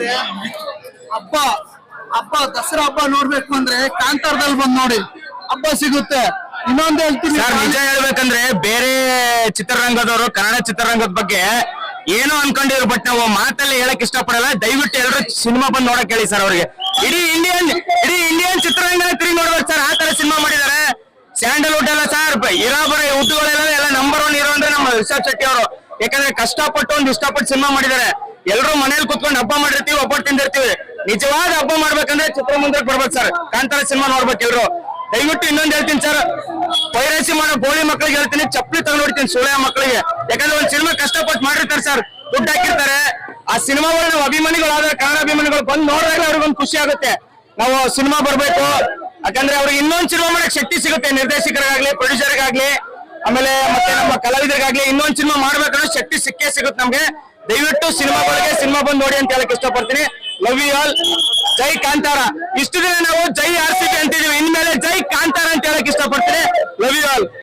ಇದೆ ಹಬ್ಬ ಹಬ್ಬ ದಸರಾ ಹಬ್ಬ ನೋಡ್ಬೇಕು ಅಂದ್ರೆ ಕಾಂತಾರದಲ್ಲಿ ಬಂದ್ ನೋಡಿ ಹಬ್ಬ ಸಿಗುತ್ತೆ. ಇನ್ನೊಂದು ಹೇಳ್ತೀನಿ ಸರ್ ನಿಜ ಹೇಳ್ಬೇಕಂದ್ರೆ ಬೇರೆ ಚಿತ್ರರಂಗದವರು ಕನ್ನಡ ಚಿತ್ರರಂಗದ ಬಗ್ಗೆ ಏನೋ ಅನ್ಕೊಂಡಿದ್ರು ಬಟ್ ನಾವು ಮಾತಲ್ಲಿ ಹೇಳಕ್ ಇಷ್ಟಪಡಲ್ಲ. ದಯವಿಟ್ಟು ಎಲ್ಲರೂ ಸಿನಿಮಾ ಬಂದು ನೋಡಕ್ ಹೇಳಿ ಸರ್ ಅವ್ರಿಗೆ. ಇಡೀ ಇಂಡಿಯನ್ ಇಡೀ ಇಂಡಿಯನ್ ಚಿತ್ರರಂಗನ ತಿರುಗಿ ನೋಡ್ಬೇಕು ಸರ್. ಆ ತರ ಸಿನಿಮಾ ಮಾಡಿದ್ದಾರೆ. ಸ್ಯಾಂಡಲ್ವುಡ್ ಎಲ್ಲ ಸರ್ ಇರಾಬರ ಹುಟ್ಟುಗಳೆಲ್ಲ ಎಲ್ಲ ನಂಬರ್ ಒನ್ ಇರೋ ಅಂದ್ರೆ ನಮ್ಮ ರಿಷಬ್ ಶೆಟ್ಟಿ ಅವರು. ಯಾಕಂದ್ರೆ ಕಷ್ಟಪಟ್ಟು ಒಂದು ಇಷ್ಟಪಟ್ಟು ಸಿನಿಮಾ ಮಾಡಿದ್ದಾರೆ. ಎಲ್ಲರೂ ಮನೇಲಿ ಕುತ್ಕೊಂಡು ಹಬ್ಬ ಮಾಡಿರ್ತೀವಿ, ಒಬ್ಬಟ್ಟು ತಿಂದಿರ್ತೀವಿ. ನಿಜವಾದ ಹಬ್ಬ ಮಾಡ್ಬೇಕಂದ್ರೆ ಚಿತ್ರಮಂದಿರಕ್ಕೆ ಬರ್ಬೇಕು ಸರ್. ಕಾಂತಾರ ಸಿನಿಮಾ ನೋಡ್ಬೇಕು ಎಲ್ರು. ದಯವಿಟ್ಟು ಇನ್ನೊಂದ್ ಹೇಳ್ತೀನಿ ಸರ್. ಪೈರಸಿ ಮಾಡೋ ಗೋಳಿ ಮಕ್ಳಿಗೆ ಹೇಳ್ತೀನಿ, ಚಪ್ಪಲಿ ತಗೊಂಡ್ ನೋಡ್ತೀನಿ ಸುಳ್ಯ ಮಕ್ಕಳಿಗೆ ಯಾಕಂದ್ರೆ ಒಂದ್ ಸಿನಿಮಾ ಕಷ್ಟಪಟ್ಟು ಮಾಡಿರ್ತಾರೆ ಸರ್. ದುಡ್ಡು ಹಾಕಿರ್ತಾರೆ. ಆ ಸಿನಿಮಾಗಳು ನಾವು ಅಭಿಮಾನಿಗಳಾದ್ರೆ ಕನ್ನಡ ಅಭಿಮಾನಿಗಳು ಬಂದು ನೋಡಿದಾಗ ಅವ್ರಿಗೊಂದು ಖುಷಿ ಆಗುತ್ತೆ. ನಾವು ಸಿನಿಮಾ ಬರ್ಬೇಕು. ಯಾಕಂದ್ರೆ ಅವ್ರಿಗೆ ಇನ್ನೊಂದ್ ಸಿನಿಮಾ ಮಾಡಕ್ ಶಕ್ತಿ ಸಿಗುತ್ತೆ. ನಿರ್ದೇಶಕರಿಗಾಗ್ಲಿ ಪ್ರೊಡ್ಯೂಸರ್ಗಾಗ್ಲಿ ಆಮೇಲೆ ಮತ್ತೆ ನಮ್ಮ ಕಲಾವಿದರಿಗಾಗ್ಲಿ ಇನ್ನೊಂದ್ ಸಿನಿಮಾ ಮಾಡ್ಬೇಕನ್ನೋ ಶಕ್ತಿ ಸಿಕ್ಕೇ ಸಿಗುತ್ತೆ ನಮ್ಗೆ. ದಯವಿಟ್ಟು ಸಿನಿಮಾ ಸಿನಿಮಾಗಳಿಗೆ ಸಿನಿಮಾ ಬಂದು ನೋಡಿ ಅಂತ ಹೇಳಕ್ ಇಷ್ಟಪಡ್ತೀನಿ. ಲವ್ ಯು ಆಲ್ ಜೈ ಕಾಂತಾರ. ಇಷ್ಟು ದಿನ ನಾವು ಜೈ ಆರ್ ಸಿ ಬಿ ಅಂತಿದೀವಿ. ಇನ್ಮೇಲೆ ಜೈ ಕಾಂತಾರ ಅಂತ ಹೇಳಕ್ ಇಷ್ಟಪಡ್ತೀನಿ. Love you all